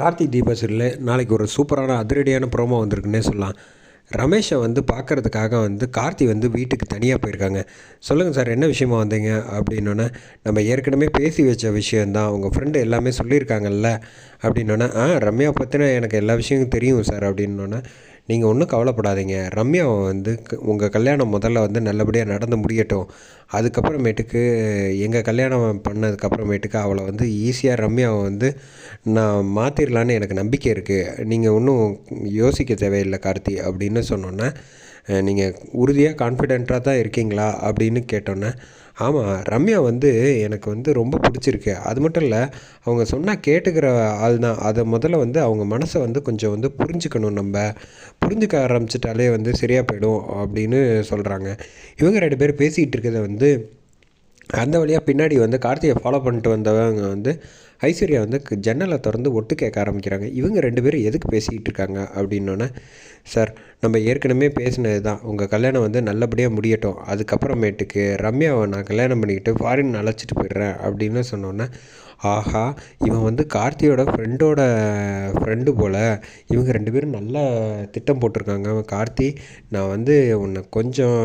கார்த்திக் தீபாசிரியில் நாளைக்கு ஒரு சூப்பரான அதிரடியான ப்ரோமோ வந்திருக்குன்னே சொல்லலாம். ரமேஷை வந்து பார்க்குறதுக்காக வந்து கார்த்தி வந்து வீட்டுக்கு தனியாக போயிருக்காங்க. சொல்லுங்கள் சார் என்ன விஷயமா வந்தீங்க? அப்படின்னோடனே நம்ம ஏற்கனவே பேசி வச்ச விஷயந்தான் உங்கள் ஃப்ரெண்டு எல்லாமே சொல்லியிருக்காங்கல்ல. அப்படின்னோடனே ஆ ரம்யா பற்றின எனக்கு எல்லா விஷயமும் தெரியும் சார். அப்படின்னோடனே நீங்கள் ஒன்றும் கவலைப்படாதீங்க. ரம்யாவை வந்து உங்கள் கல்யாணம் முதல்ல வந்து நல்லபடியாக நடந்து முடியட்டும். அதுக்கப்புறமேட்டுக்கு எங்கள் கல்யாணம் பண்ணதுக்கப்புறமேட்டுக்கு அவளை வந்து ஈஸியாக ரம்யாவை வந்து நான் மாற்றிடலான்னு எனக்கு நம்பிக்கை இருக்குது நீங்கள் ஒன்றும் யோசிக்க தேவையில்லை கார்த்தி அப்படின்னு சொன்னோன்னே நீங்கள் உறுதியாக கான்ஃபிடென்ட்டாக தான் இருக்கீங்களா அப்படின்னு கேட்டோன்னே ஆமாம் ரம்யா வந்து எனக்கு வந்து ரொம்ப பிடிச்சிருக்கு. அது மட்டும் இல்லை அவங்க சொன்னால் கேட்டுக்கிற ஆள் தான். அதை முதல்ல வந்து அவங்க மனசை வந்து கொஞ்சம் வந்து புரிஞ்சுக்கணும் நம்ம. புரிஞ்சுக்க ஆரம்பிச்சிட்டாலே வந்து சரியாக போயிடும் அப்படின்னு சொல்கிறாங்க இவங்க ரெண்டு பேர் பேசிகிட்டு இருக்கிறத வந்து அந்த வழியாக பின்னாடி வந்து கார்த்தியை ஃபாலோ பண்ணிட்டு வந்தவங்க வந்து ஐஸ்வர்யா வந்து ஜன்னலை திறந்து ஒட்டு கேட்க ஆரம்பிக்கிறாங்க. இவங்க ரெண்டு பேரும் எதுக்கு பேசிக்கிட்டு இருக்காங்க அப்படின்னோன்னே சார் நம்ம ஏற்கனவே பேசினது தான். உங்கள் கல்யாணம் வந்து நல்லபடியாக முடியட்டும். அதுக்கப்புறமேட்டுக்கு ரம்யாவை நான் கல்யாணம் பண்ணிக்கிட்டு ஃபாரின் அழைச்சிட்டு போயிடுறேன். அப்படின்னு சொன்னோன்னே ஆஹா இவன் வந்து கார்த்தியோட ஃப்ரெண்டோட ஃப்ரெண்டு போல். இவங்க ரெண்டு பேரும் நல்ல திட்டம் போட்டிருக்காங்க. கார்த்தி நான் வந்து உன்னை கொஞ்சம்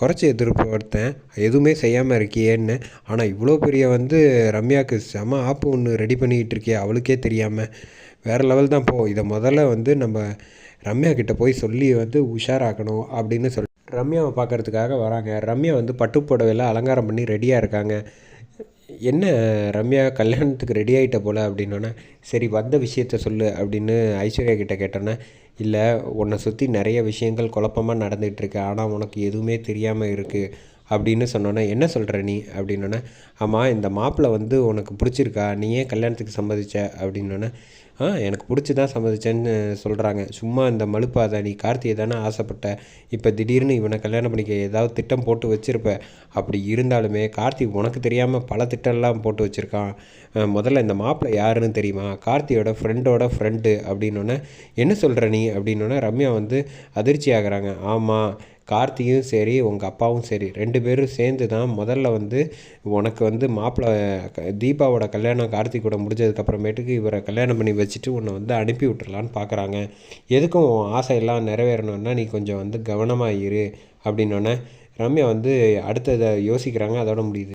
குறைச்சி எதிர்பார்த்தேன். எதுவுமே செய்யாமல் இருக்கியேன்னு. ஆனால் இவ்வளோ பெரிய வந்து ரம்யாவுக்கு செம ஆப்பு ஒன்று ரெடி பண்ணிக்கிட்டு இருக்கியே அவளுக்கே தெரியாமல் வேறு லெவல் தான் போ. இதை முதல்ல வந்து நம்ம ரம்யா கிட்டே போய் சொல்லி வந்து உஷாராக்கணும் அப்படின்னு சொல் ரம்யாவை பார்க்குறதுக்காக வராங்க. ரம்யா வந்து பட்டு அலங்காரம் பண்ணி ரெடியாக இருக்காங்க. என்ன ரம்யா கல்யாணத்துக்கு ரெடி ஆகிட்ட போல் அப்படின்னோன்னே சரி வந்த விஷயத்த சொல்லு அப்படின்னு ஐஸ்வர்யா கிட்டே கேட்டோன்னே இல்லை உன்னை சுற்றி நிறைய விஷயங்கள் குழப்பமாக நடந்துகிட்ருக்கு ஆனால் உனக்கு எதுவுமே தெரியாமல் இருக்குது அப்படின்னு சொன்னோன்னே என்ன சொல்கிற நீ? அப்படின்னோடனே ஆமாம் இந்த மாப்பிள்ளை வந்து உனக்கு பிடிச்சிருக்கா? நீ ஏன் கல்யாணத்துக்கு சம்மதிச்ச? அப்படின்னோடனே ஆ எனக்கு பிடிச்சி தான் சம்மதிச்சேன்னு சொல்கிறாங்க சும்மா இந்த மலுப்பாத நீ கார்த்தியை தானே ஆசைப்பட்ட? இப்போ திடீர்னு இவனை கல்யாணம் பண்ணிக்க ஏதாவது திட்டம் போட்டு வச்சுருப்ப. அப்படி இருந்தாலுமே கார்த்திக் உனக்கு தெரியாமல் பல திட்டம்லாம் போட்டு வச்சுருக்கான். முதல்ல இந்த மாப்பிள்ளை யாருன்னு தெரியுமா? கார்த்தியோட ஃப்ரெண்டோட ஃப்ரெண்டு அப்படின்னோடனே என்ன சொல்கிற நீ? அப்படின்னோடனே ரம்யா வந்து அதிர்ச்சி ஆகிறாங்க ஆமாம் கார்த்தியும் சரி உங்கள் அப்பாவும் சரி ரெண்டு பேரும் சேர்ந்து தான் முதல்ல வந்து உனக்கு வந்து மாப்பிள்ளை தீபாவோட கல்யாணம் கார்த்திக் கூட முடிஞ்சதுக்கப்புறமேட்டுக்கு இவரை கல்யாணம் பண்ணி வச்சுட்டு உன்னை வந்து அனுப்பி விட்டுறலான்னு பார்க்குறாங்க எதுக்கும் ஆசையெல்லாம் நிறைவேறணும்னா நீ கொஞ்சம் வந்து கவனமாக இரு அப்படின்னோடனே ரம்யா வந்து அடுத்ததை யோசிக்கிறாங்க அதோட முடியுது.